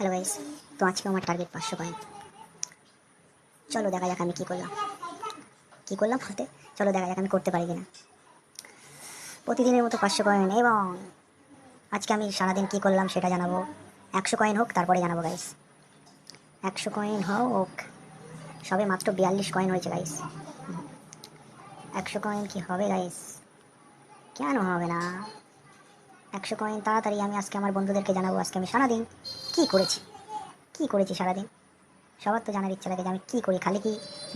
Hello guys তো আজকে আমার টার্গেট পাঁচশো কয়েন চলো, দেখা যাক আমি কী করলাম। কী করলাম বলতে? চলো, দেখা যাক আমি করতে পারি কিনা। প্রতিদিনের মতো পাঁচশো কয়েন এবং আজকে আমি সারাদিন কী করলাম সেটা জানাব। একশো কয়েন হোক, তারপরে জানাব গাইস একশো কয়েন হোক, সবে মাত্র বিয়াল্লিশ কয়েন হয়েছে গাইস একশো কয়েন কি হবে গাইস কেন হবে না? একশো কয়েন তাড়াতাড়ি আমি আজকে আমার বন্ধুদেরকে জানাব, আজকে আমি সারাদিন কী করেছি। কী করেছি সারাদিন? সবার তো জানার ইচ্ছা লাগে যে আমি কী করি, খালি কি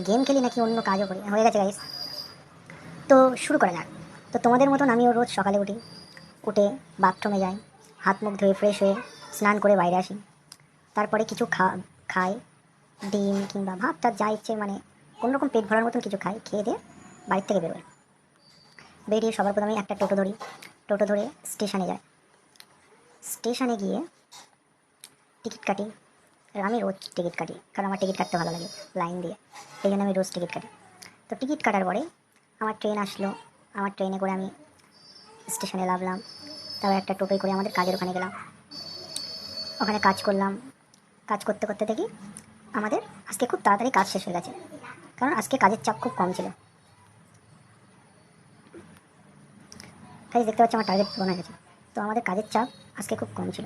গেম খেলি নাকি অন্য কাজও করি? হয়ে গেছে গাইস তো শুরু করা যাক। তো তোমাদের মতন আমিও রোজ সকালে উঠি, উঠে বাথরুমে যাই, হাত মুখ ধুয়ে ফ্রেশ হয়ে স্নান করে বাইরে আসি। তারপরে কিছু খা, খাই, ডিম কিংবা ভাত টাত যা ইচ্ছে মানে কোনোরকম পেট ভরার মতন কিছু খাই, খেয়ে দিয়ে বাড়ির থেকে বেরোয় বেরিয়ে সবার প্রথমে একটা টোটো ধরি। টোটো ধরে স্টেশনে যাই স্টেশনে গিয়ে টিকিট কাটি। আমি রোজ টিকিট কাটি, কারণ আমার টিকিট কাটতে ভালো লাগে লাইন দিয়ে। এই জন্য আমি রোজ টিকিট কাটি। তো টিকিট কাটার পরে আমার ট্রেন আসলো। আমার ট্রেনে করে আমি স্টেশনে নামলাম। তারপর একটা টোটোয় করে আমাদের কাজের ওখানে গেলাম। ওখানে কাজ করলাম। কাজ করতে করতে দেখি আমাদের আজকে খুব তাড়াতাড়ি কাজ শেষ হয়ে গেছে। কারণ আজকে কাজের চাপ খুব কম ছিল। কাজ দেখতে পাচ্ছি আমার টার্গেট পূরণ হয়ে গেছে। তো আমাদের কাজের চাপ আজকে খুব কম ছিল।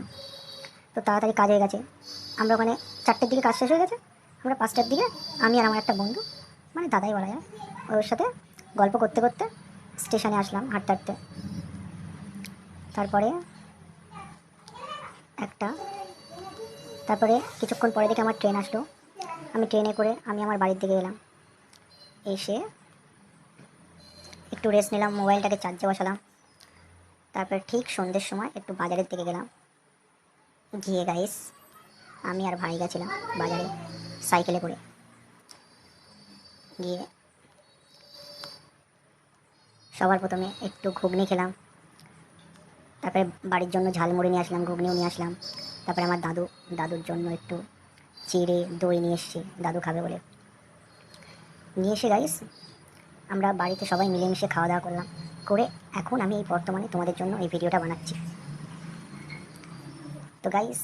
তো তাড়াতাড়ি কাজ হয়ে গেছে। আমরা ওখানে চারটের দিকে কাজ শেষ হয়ে গেছে। আমরা পাঁচটার দিকে আমি আর আমার একটা বন্ধু মানে দাদাই বলা যায়, ওর সাথে গল্প করতে করতে স্টেশনে আসলাম হাঁটতে হাঁটতে। তারপরে একটা, তারপরে কিছুক্ষণ পরে দেখে আমার ট্রেন আসলো। আমি ট্রেনে করে আমি আমার বাড়ির দিকে এলাম। এসে একটু রেস্ট নিলাম, মোবাইলটাকে চার্জে বসালাম। তারপর ঠিক সন্ধ্যের সময় একটু বাজারের দিকে গেলাম। গিয়ে গাইস আমি আর ভাই গেছিলাম বাজারে সাইকেলে করে। গিয়ে সবার প্রথমে একটু ঘুগনি খেলাম। তারপরে বাড়ির জন্য ঝালমুড়ি নিয়ে আসলাম, ঘুগনিও নিয়ে আসলাম। তারপরে আমার দাদু, দাদুর জন্য একটু চিড়ে, দই নিয়ে এসেছি, দাদু খাবে বলে। নিয়ে এসে গাইস আমরা বাড়িতে সবাই মিলেমিশে খাওয়া দাওয়া করলাম। করে এখন আমি এই বর্তমানে তোমাদের জন্য এই ভিডিওটা বানাচ্ছি। তো গাইস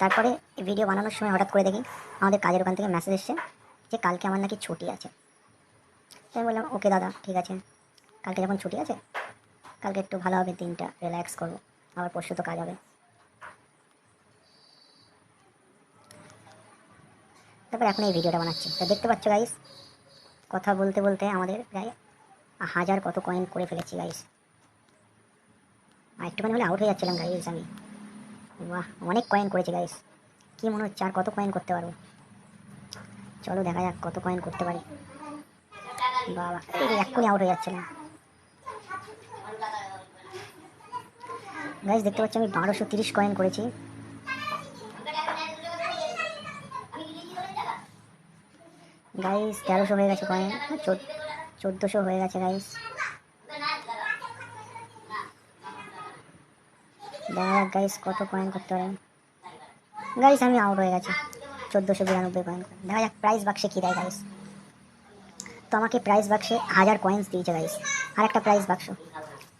তারপরে ভিডিও বানানোর সময় হঠাৎ করে দেখি আমাদের কাজের ওখান থেকে মেসেজ এসছে যে কালকে আমার নাকি ছুটি আছে। তো আমি বললাম ওকে দাদা, ঠিক আছে। কালকে যখন ছুটি আছে, কালকে একটু ভালো হবে, দিনটা রিল্যাক্স করব। আবার পরশু তো কাজ হবে। তারপর এখন এই ভিডিওটা বানাচ্ছি। তো দেখতে পাচ্ছ গাইস কথা বলতে বলতে আমাদের প্রায় হাজার কত কয়েন করে ফেলেছি গাইস আর একটুখানি হলে আউট হয়ে যাচ্ছিলাম গাইস আমি। বাহ, অনেক কয়েন করেছি গাইস কী মনে হচ্ছে আর কত কয়েন করতে পারব? চলো দেখা যাক কত কয়েন করতে পারি। বাবা এক্ষুনি আউট হয়ে যাচ্ছিলাম। গাইস দেখতে পাচ্ছি আমি বারোশো তিরিশ কয়েন করেছি। গাইস তেরোশো হয়ে গেছে কয়েন চোদ্দোশো হয়ে গেছে গাইস দেখা যাক গাইস কত কয়েন করতে পারেন গাইস আমি আউট হয়ে গেছি। চোদ্দোশো বিরানব্বই কয়েন দেখা যাক প্রাইস বাক্সে কী দেয় গাইস তো আমাকে প্রাইস বাক্সে হাজার কয়েন্স দিয়েছে গাইস আর একটা প্রাইস বাক্স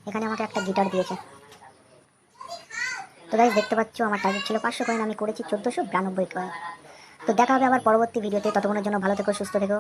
এখানে আমাকে একটা গিটার দিয়েছে। তো গাইস দেখতে পাচ্ছ, আমার টার্গেট ছিল পাঁচশো কয়েন আমি করেছি চোদ্দোশো বিরানব্বই কয়েন তো, দেখা হবে আবার পরবর্তী ভিডিওতে ততক্ষণের জন্য ভালো থেকো, সুস্থ থেকো।